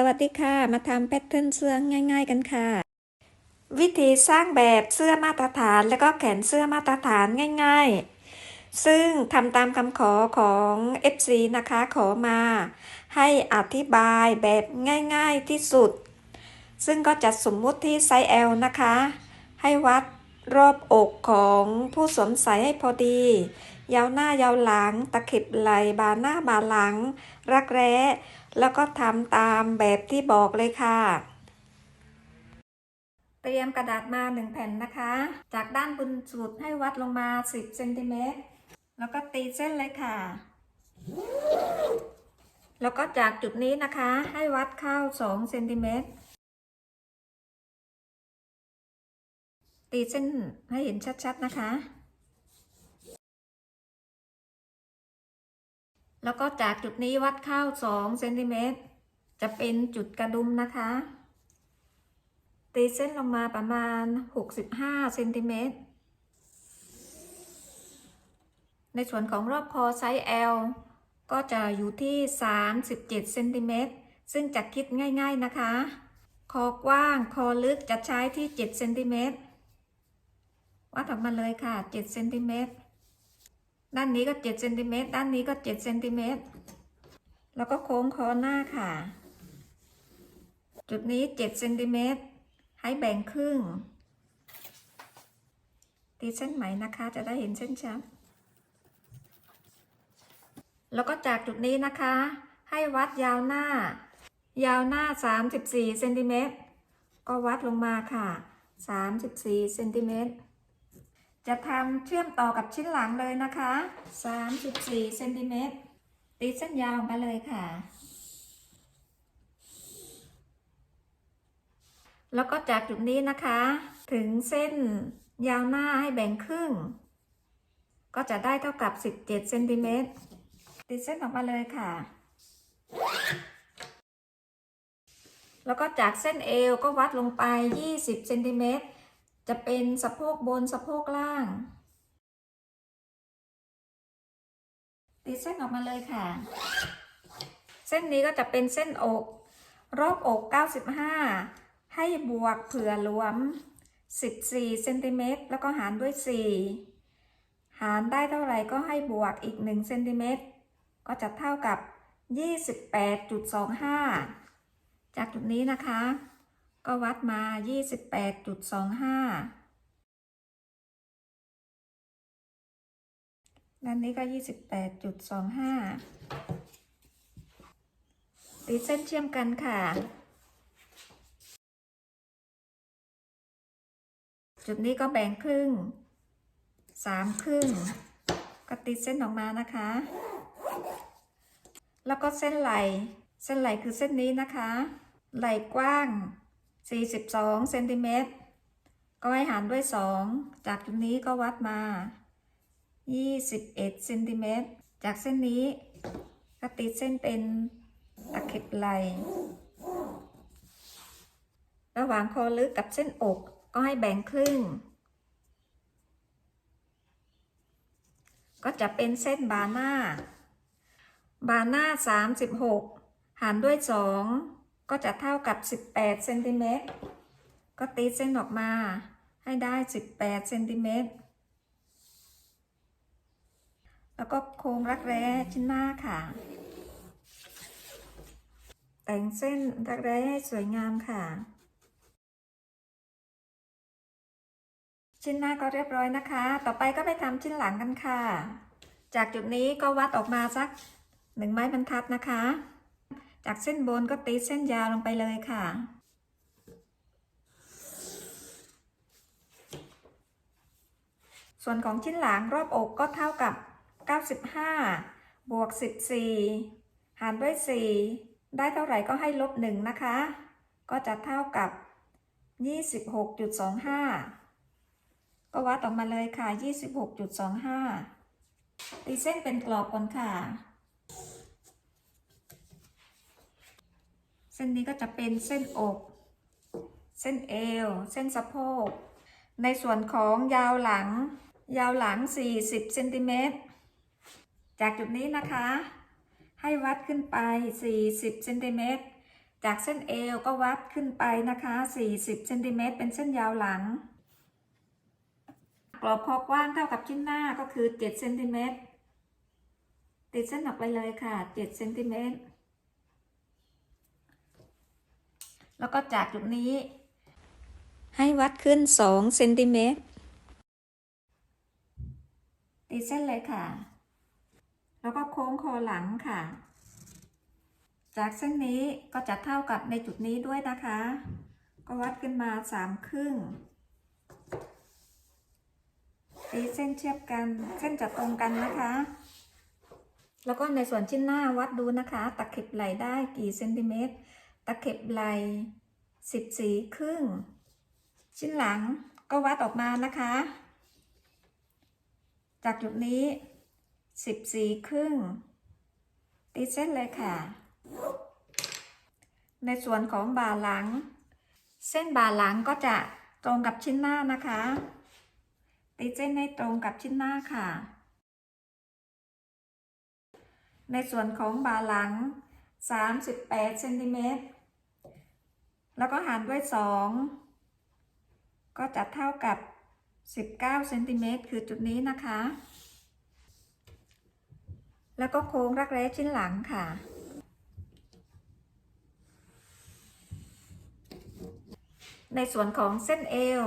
สวัสดีค่ะ มาทำแพทเทิร์นเสื้อง่าย ๆ กันค่ะ วิธีสร้างแบบเสื้อมาตรฐานแล้วก็แขนเสื้อมาตรฐานง่าย ๆ ซึ่งทำตามคำขอของ FC นะคะขอมา ให้อธิบายแบบง่าย ๆที่สุด ซึ่งก็จัดสมมุติที่ไซส์ L นะคะ ให้วัดรอบอกของผู้สวมใส่ให้พอดี ยาวหน้ายาวหลัง ตะเข็บไหลบาหน้าบาหลัง รักแร้ แล้วก็ทำตามแบบที่บอกเลยค่ะ เตรียมกระดาษมา 1 แผ่นนะคะ จากด้านบนสุดให้วัดลงมา 10เซนติเมตรแล้วก็ตีเส้นเลยค่ะ แล้วก็จากจุดนี้นะคะ ให้วัดเข้า2เซนติเมตรตีเส้นให้เห็นชัดๆนะคะ แล้วก็จากจุดนี้วัดเข้า2เซนติเมตรจะเป็นจุดกระดุมนะคะ ตีเส้นลงมาประมาณ 65เซนติเมตร ในส่วนของรอบคอไซส์ L ก็จะอยู่ที่ 37เซนติเมตร ซึ่งจะคิดง่ายๆนะคะ คอกว้าง คอลึกจะใช้ที่7เซนติเมตรวัดออกมาเลยค่ะ7เซนติเมตร ด้านนี้ก็7เซนติเมตรด้านนี้ก็7เซนติเมตรแล้วก็โค้งคอหน้าค่ะ จุดนี้7เซนติเมตรให้แบ่งครึ่ง ตีเส้นไหมนะคะจะได้เห็นเส้นชัดแล้วก็จากจุดนี้นะคะ ให้วัดยาวหน้า ยาวหน้า 34เซนติเมตรก็วัดลงมาค่ะ 34เซนติเมตร จะทำเชื่อมต่อกับชิ้นหลังเลยนะคะ 34เซนติเมตรตีเส้นยาวมาเลยค่ะ แล้วก็จากจุดนี้นะคะ ถึงเส้นยาวหน้าให้แบ่งครึ่ง ก็จะได้เท่ากับ 17เซนติเมตรตีเส้นออกมาเลยค่ะ แล้วก็จากเส้นเอวก็วัดลงไป 20เซนติเมตร จะเป็นสะโพกบนสะโพกล่างตีเส้นออกมาเลยค่ะ เส้นนี้ก็จะเป็นเส้นอก รอบอก 95 ให้บวกเผื่อรวม 14เซนติเมตรแล้วก็หารด้วย 4 หารได้เท่าไหร่ก็ให้บวกอีก1เซนติเมตรก็จะเท่ากับ 28.25 จากจุดนี้นะคะ ก็วัดมา 28.25ด้านนี้ก็ 28.25 ตีเส้นเชื่อมกันค่ะ จุดนี้ก็แบ่งครึ่งสามครึ่ง ก็ติดเส้นออกมานะคะ แล้วก็เส้นไหล เส้นไหลคือเส้นนี้นะคะ ไหลกว้าง 42เซนติเมตรก็ให้หารด้วย 2 จากจุดนี้ก็วัดมา 21เซนติเมตรจากเส้นนี้ก็ติดเส้นเป็นตะเข็บไหลระหว่างคอลึกกับเส้นอกก็ให้แบ่งครึ่ง ก็จะเป็นเส้นบาหน้า บาหน้า 36 หารด้วย 2 ก็จะเท่ากับ 18เซนติเมตรก็ตีเส้นออกมาให้ได้ 18เซนติเมตรแล้วก็โค้งรักแร้ชิ้นหน้าค่ะ แต่งเส้นรักแร้ให้สวยงามค่ะ ชิ้นหน้าก็เรียบร้อยนะคะ ต่อไปก็ไปทำชิ้นหลังกันค่ะ จากจุดนี้ก็วัดออกมาสักหนึ่งไม้บรรทัดนะคะ จากเส้นบนก็ตีเส้นยาวลงไปเลยค่ะ ส่วนของชิ้นหลังรอบอกก็เท่ากับ 95 บวก 14 หารด้วย 4 ได้เท่าไหร่ก็ให้ลบ 1 นะคะ ก็จะเท่ากับ 26.25 ก็วัดออกมาเลยค่ะ 26.25ตีเส้นเป็นกรอบก่อนค่ะ เส้นนี้ก็จะเป็นเส้นอก เส้นเอว เส้นสะโพก ในส่วนของยาวหลัง ยาวหลัง 40เซนติเมตร จากจุดนี้นะคะ ให้วัดขึ้นไป 40เซนติเมตร จากเส้นเอวก็วัดขึ้นไปนะคะ 40เซนติเมตรเป็นเส้นยาวหลัง กรอบคอกว้างเท่ากับชิ้นหน้าก็คือ7เซนติเมตรติดเส้นออกไปเลยค่ะ7เซนติเมตร แล้วก็จากจุดนี้ ให้วัดขึ้น2เซนติเมตรติดเส้นเลยค่ะ แล้วก็โค้งคอหลังค่ะ จากเส้นนี้ก็จะเท่ากับในจุดนี้ด้วยนะคะ ก็วัดขึ้นมาสามครึ่ง ตีเส้นเทียบกัน เส้นจะตรงกันนะคะ แล้วก็ในส่วนชิ้นหน้าวัดดูนะคะตะเข็บไหลได้กี่เซนติเมตร ตะเข็บไหลสิบสี่ครึ่ง ชิ้นหลังก็วัดออกมานะคะ จากจุดนี้สิบสี่ครึ่ง ตีเส้นเลยค่ะ ในส่วนของบ่าหลัง เส้นบ่าหลังก็จะตรงกับชิ้นหน้านะคะ ตีเส้นให้ตรงกับชิ้นหน้าค่ะ ในส่วนของบ่าหลัง 38เซนติเมตร แล้วก็หารด้วย 2 ก็จะเท่ากับ 19เซนติเมตรคือจุดนี้นะคะ แล้วก็โค้งรักแร้ชิ้นหลังค่ะ ในส่วนของเส้นเอว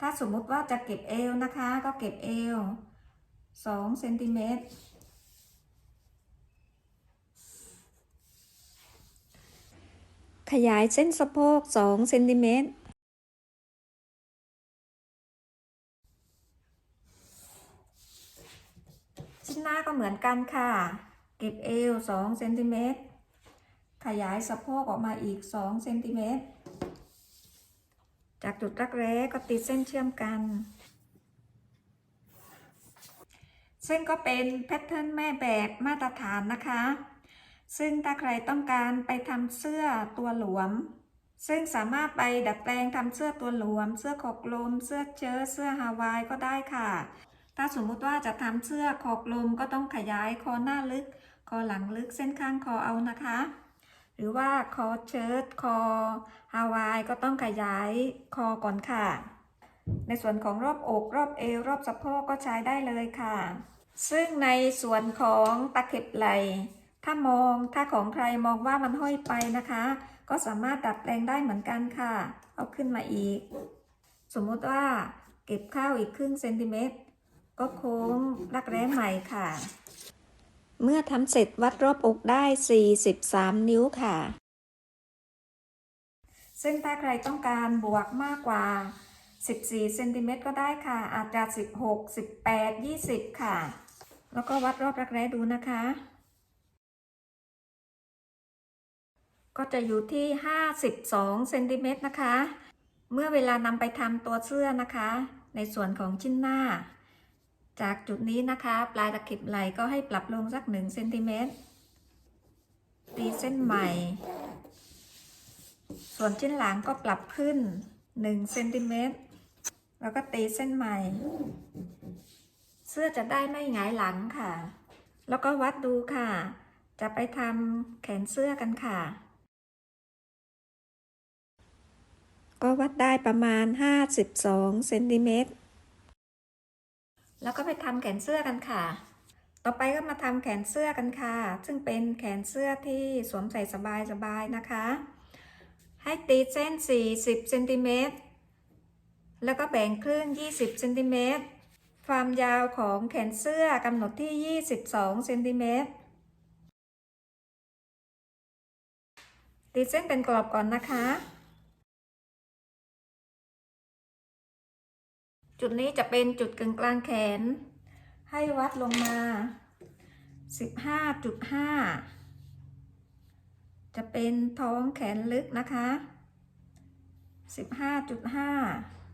ถ้าสมมุติว่าจะเก็บเอวนะคะ ก็เก็บเอว2เซนติเมตร ขยายเส้นสะโพก 2 เซนติเมตร ชิ้นหน้าก็เหมือนกันค่ะ เก็บเอว 2 เซนติเมตร ขยายสะโพกออกมาอีก 2 เซนติเมตร จากจุดรักแร้ก็ติดเส้นเชื่อมกัน เส้นก็เป็นแพทเทิร์นแม่แบบมาตรฐานนะคะ ซึ่งถ้าใครต้องการไปทำเสื้อตัวหลวม ซึ่งสามารถไปดัดแปลงทำเสื้อตัวหลวม เสื้อขอกลม เสื้อเชิ้ตเสื้อฮาวายก็ได้ค่ะ ถ้าสมมุติว่าจะทำเสื้อคอกลมก็ต้องขยายคอหน้าลึก คอหลังลึกเส้นข้างคอเอานะคะ หรือว่าคอเชิ้ตคอฮาวายก็ต้องขยายคอก่อนค่ะ ในส่วนของรอบอกรอบเอวรอบสะโพกก็ใช้ได้เลยค่ะ ซึ่งในส่วนของตะเข็บไหล่ ถ้ามองถ้าของใครมองว่ามันห้อยไปนะคะ ก็สามารถดัดแปลงได้เหมือนกันค่ะ เอาขึ้นมาอีก สมมุติว่าเก็บข้าวอีกครึ่งเซนติเมตรก็โค้งรักแร้ใหม่ค่ะ เมื่อทำเสร็จวัดรอบอกได้ 43 นิ้วค่ะ ซึ่งถ้าใครต้องการบวกมากกว่า 14เซนติเมตรก็ได้ค่ะ อาจจะ 16 18 20 ค่ะ แล้วก็วัดรอบรักแร้ดูนะคะ ก็จะอยู่ที่ 52เซนติเมตรนะคะ เมื่อเวลานำไปทำตัวเสื้อนะคะ ในส่วนของชิ้นหน้า จากจุดนี้นะคะ ปลายตะเข็บไหลก็ให้ปรับลงสัก1เซนติเมตรตีเส้นใหม่ ส่วนชิ้นหลังก็ปรับขึ้น1เซนติเมตรแล้วก็ตีเส้นใหม่ เสื้อจะได้ไม่หงายหลังค่ะ แล้วก็วัดดูค่ะ จะไปทำแขนเสื้อกันค่ะ ก็วัดได้ประมาณ 52เซนติเมตร แล้วก็ไปทำแขนเสื้อกันค่ะ ต่อไปก็มาทำแขนเสื้อกันค่ะ ซึ่งเป็นแขนเสื้อที่สวมใส่สบายๆนะคะ ให้ตีเส้น 40เซนติเมตร แล้วก็แบ่งครึ่ง 20เซนติเมตร ความยาวของแขนเสื้อกำหนดที่ 22เซนติเมตรตีเส้นเป็นกรอบก่อนนะคะ จุดนี้จะเป็นจุดกึ่งกลางแขน ให้วัดลงมา 15.5 จะเป็นท้องแขนลึกนะคะ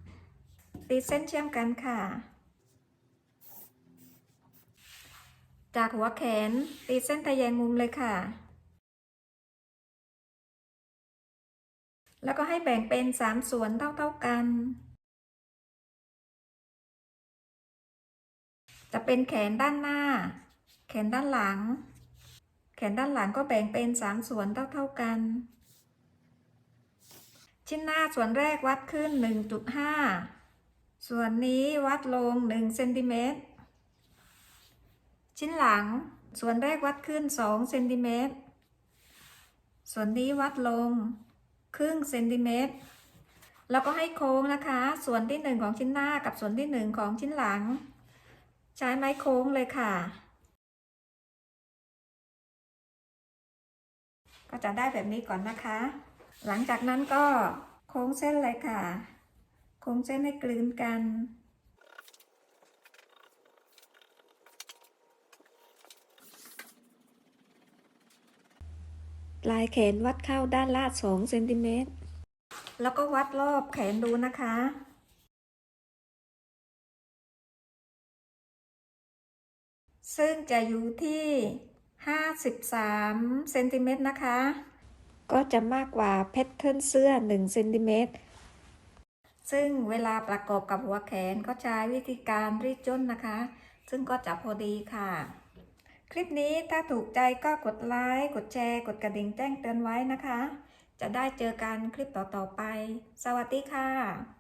15.5 ตีเส้นเชื่อมกันค่ะ จากหัวแขนตีเส้นทะแยงมุมเลยค่ะแล้วก็ให้แบ่งเป็น 3 ส่วนเท่า ๆกัน จะเป็นแขนด้านหน้า แขนด้านหลัง แขนด้านหลังก็แบ่งเป็น3ส่วนเท่าๆกัน ชิ้นหน้าส่วนแรกวัดขึ้น 1.5 ส่วนนี้วัดลง1เซนติเมตร ชิ้นหลังส่วนแรกวัดขึ้น2เซนติเมตร ส่วนนี้วัดลงครึ่งเซนติเมตร แล้วก็ให้โค้งนะคะ ส่วนที่ 1 ของชิ้นหน้ากับส่วนที่ 1 ของชิ้นหลัง ใช้ไม้โค้งเลยค่ะ ก็จะได้แบบนี้ก่อนนะคะ หลังจากนั้นก็โค้งเส้นเลยค่ะ โค้งเส้นให้กลืนกันลายแขนวัดเข้าด้านลาด2เซนติเมตร แล้วก็วัดรอบแขนดูนะคะ จะอยู่ที่ 53เซนติเมตรนะคะ ก็จะมากกว่าแพทเทิร์นเสื้อ1เซนติเมตรซึ่งเวลาประกอบกับหัวแขนก็ใช้วิธีการรีดจ้นนะคะ ซึ่งก็จะพอดีค่ะ คลิปนี้ถ้าถูกใจก็กดไลค์ กดแชร์ กดกระดิ่งแจ้งเตือนไว้นะคะ จะได้เจอกันคลิปต่อๆไป สวัสดีค่ะ